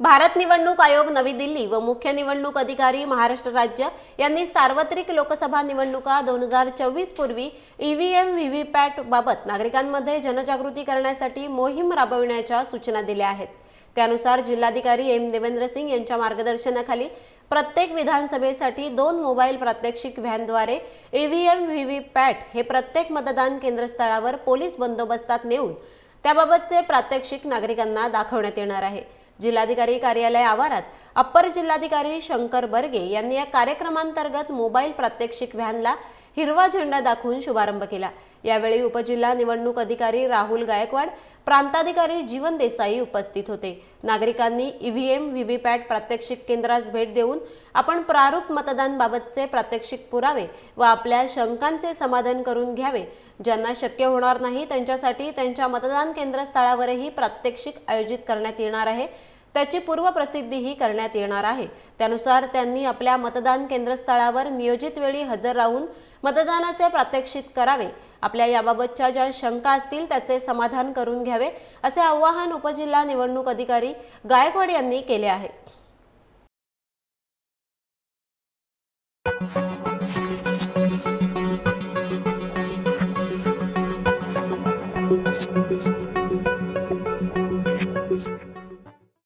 भारत निवडणूक आयोग नवी दिल्ली व मुख्य निवडणूक अधिकारी महाराष्ट्र राज्य यांनी सार्वत्रिक लोकसभा निवडणुका दोन हजार चोवीस पूर्वी ईव्हीएम व्हीव्हीपॅट बाबत नागरिकांमध्ये जनजागृती करण्यासाठी मोहीम राबविण्याच्या सूचना दिल्या आहेत. त्यानुसार जिल्हाधिकारी एम देवेंद्र सिंग यांच्या मार्गदर्शनाखाली प्रत्येक विधानसभेसाठी दोन मोबाईल प्रात्यक्षिक व्हॅनद्वारे ईव्हीएम व्हीव्हीपॅट हे प्रत्येक मतदान केंद्रस्थळावर पोलीस बंदोबस्तात नेऊन त्याबाबतचे प्रात्यक्षिक नागरिकांना दाखवण्यात येणार आहे. जिल्हाधिकारी कार्यालय आवारात अप्पर जिल्हाधिकारी शंकर बर्गे यांनी या कार्यक्रमांतर्गत मोबाईल प्रात्यक्षिक व्हॅनला हिरवा झेंडा दाखवून शुभारंभ केला. यावेळी उपजिल्हा निवडणूक अधिकारी राहुल गायकवाड प्रांताधिकारी जीवन देसाई उपस्थित होते. नागरिकांनी ईव्हीएम व्हीव्हीपॅट प्रात्यक्षिक केंद्रास भेट देऊन आपण प्रारूप मतदान बाबतचे प्रात्यक्षिक पुरावे व आपल्या शंकांचे समाधान करून घ्यावे. ज्यांना शक्य होणार नाही त्यांच्यासाठी त्यांच्या मतदान केंद्रस्थळावरही प्रात्यक्षिक आयोजित करण्यात येणार आहे. त्याची पूर्वप्रसिद्धीही करण्यात येणार आहे. त्यानुसार त्यांनी आपल्या मतदान केंद्रस्थळावर नियोजित वेळी हजर राहून मतदानाचे प्रात्यक्षिक करावे. आपल्या याबाबतच्या ज्या शंका असतील त्याचे समाधान करून घ्यावे असे आवाहन उपजिल्हा निवडणूक अधिकारी गायकवाड यांनी केले आहे.